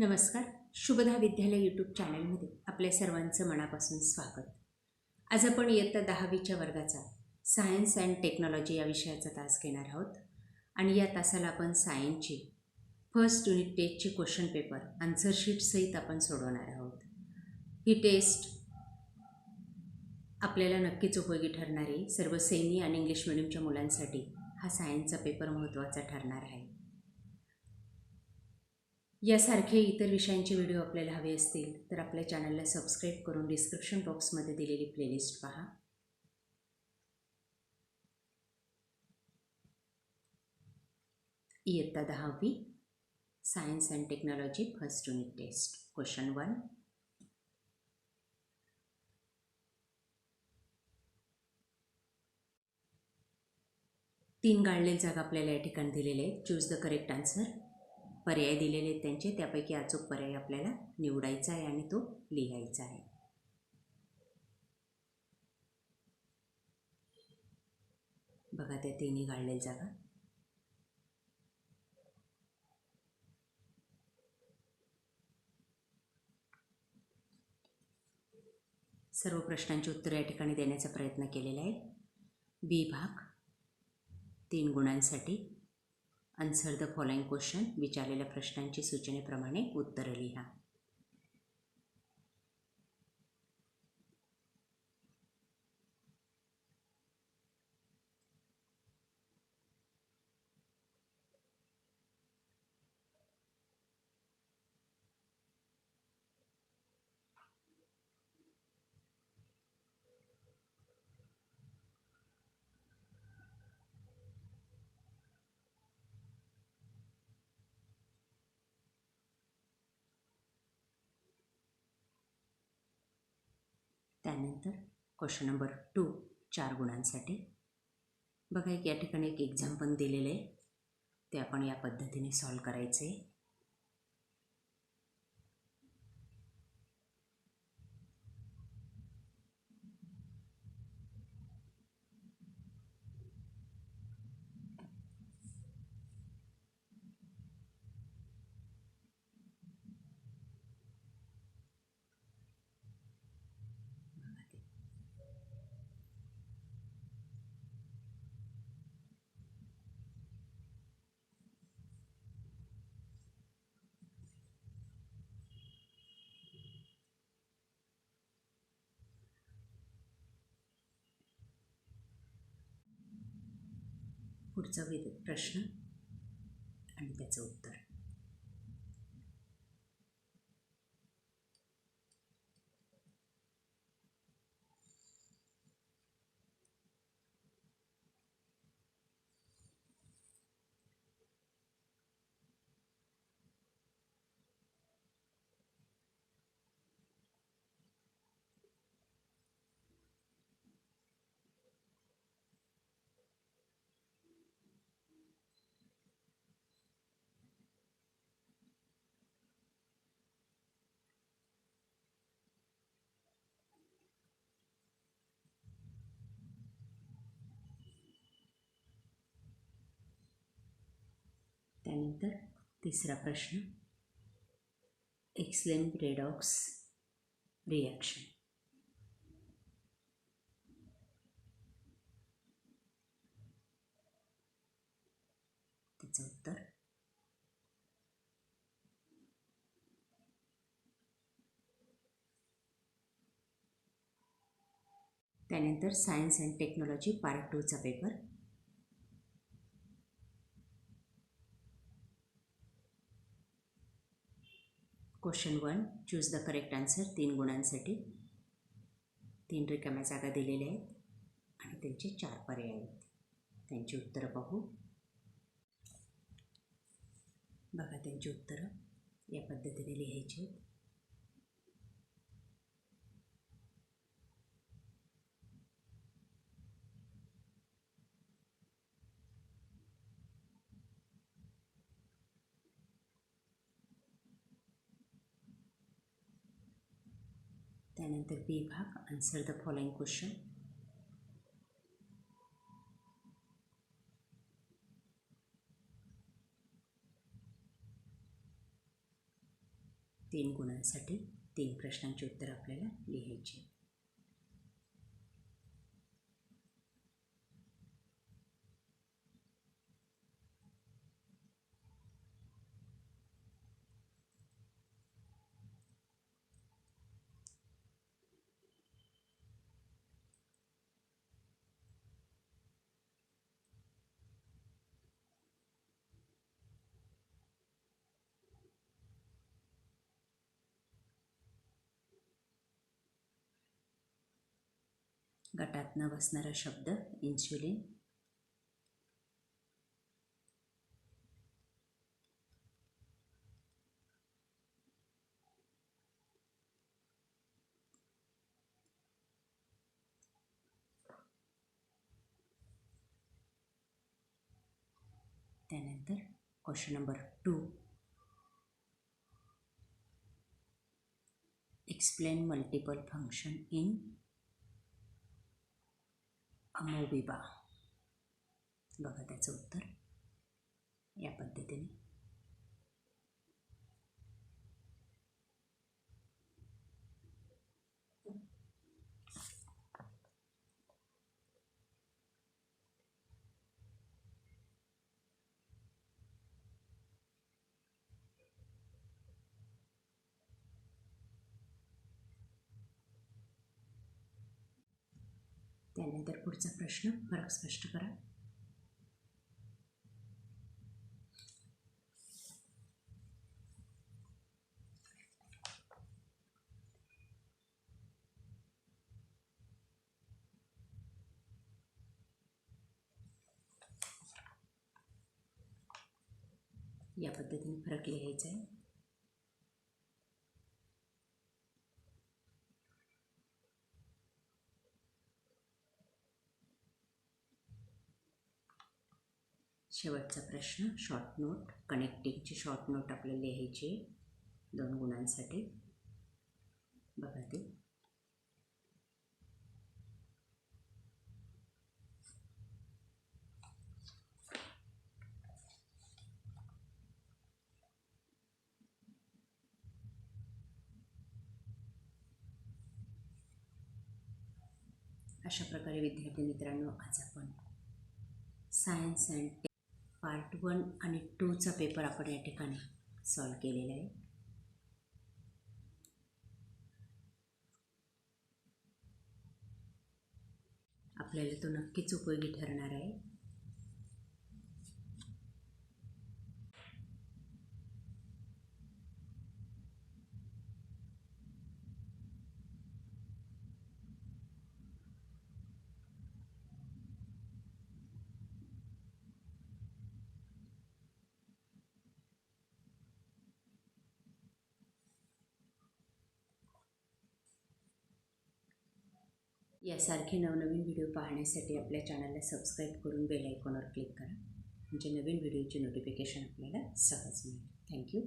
नमस्कार. शुभदा विद्यालय यूट्यूब चॅनलमध्ये आपल्या सर्वांचं मनापासून स्वागत. आज आपण इयत्ता दहावीच्या वर्गाचा सायन्स अँड टेक्नॉलॉजी या विषयाचा तास घेणार आहोत. आणि या तासाला आपण सायन्सची फर्स्ट युनिट टेस्टची क्वेश्चन पेपर आन्सरशीटसहित आपण सोडवणार आहोत. ही टेस्ट आपल्याला नक्कीच उपयोगी ठरणारी सर्व सैनी आणि इंग्लिश मिडियमच्या मुलांसाठी हा सायन्सचा पेपर महत्त्वाचा ठरणार आहे. यासारखे इतर विषयांचे व्हिडिओ आपल्याला हवे असतील तर आपल्या चॅनलला सबस्क्राईब करून डिस्क्रिप्शन बॉक्समध्ये दिलेली प्लेलिस्ट पहा. इयत्ता दहावी science and technology first unit test question one तीन गाळलेले जागा आपल्याला या ठिकाणी दिलेले आहेत. चूज द करेक्ट आन्सर पर्याय दिलेले आहेत त्यांचे त्यापैकी अचूक पर्याय आपल्याला निवडायचा आहे आणि तो लिहायचा आहे. बघा त्या तिन्ही गाळलेल्या जागा. सर्व प्रश्नांची उत्तरे या ठिकाणी देण्याचा प्रयत्न केलेला आहे. बी भाग तीन गुणांसाठी. आन्सर द फॉलोइंग क्वेश्चन विचारलेल्या प्रश्नांची सूचनेप्रमाणे उत्तरं लिहा. त्यानंतर क्वेश्चन नंबर टू चार गुणांसाठी. बघा एक या ठिकाणी एक एक्झाम्पल दिलेलं आहे. ते आपण या पद्धतीने सॉल्व करायचे पुढचा वेद प्रश्न आणि त्याचं उत्तर. त्यानंतर तिसरा प्रश्न. एक्सलेम रेडॉक्स रिॲक्शन त्याचं उत्तर. त्यानंतर science and technology part टूचा paper question one choose the correct answer तीन गुणांसाठी. तीन रिकाम्या जागा दिलेल्या आहेत. आणि त्यांचे चार पर्याय आहेत. त्यांची उत्तरं पाहू. बघा त्यांची उत्तरं या पद्धतीने लिहायची आहेत. त्यानंतर बी भाग आन्सर द फॉलोइंग क्वेश्चन तीन गुणांसाठी तीन प्रश्नांची उत्तर आपल्याला लिहायची. गटात न शब्द इन्सुलिन. त्यानंतर question number two explain multiple function in amoeba बघा त्याचं उत्तर. या पद्धतीने. त्यानंतर पुढचा प्रश्न फरक स्पष्ट करा. या पद्धतीने फरक लिहायचा आहे. शेवटचा प्रश्न. शॉर्ट नोट कनेक्टिंगची शॉर्ट नोट आपल्याला लिहायची. दोन गुणांसाठी. बघा ते. अशा प्रकारे विद्यार्थी मित्रांनो आज आपण सायन्स अँड पार्ट वन आणि टूचा पेपर आपण या ठिकाणी सॉल्व केलेला आहे. आपल्याला तो नक्कीच उपयोगी ठरणार आहे. यासारखे नवनवीन व्हिडिओ पाहण्यासाठी आपल्या चॅनलला सबस्क्राईब करून बेल आयकॉनवर क्लिक करा. म्हणजे नवीन व्हिडिओची नोटिफिकेशन आपल्याला सहज मिळेल. थँक्यू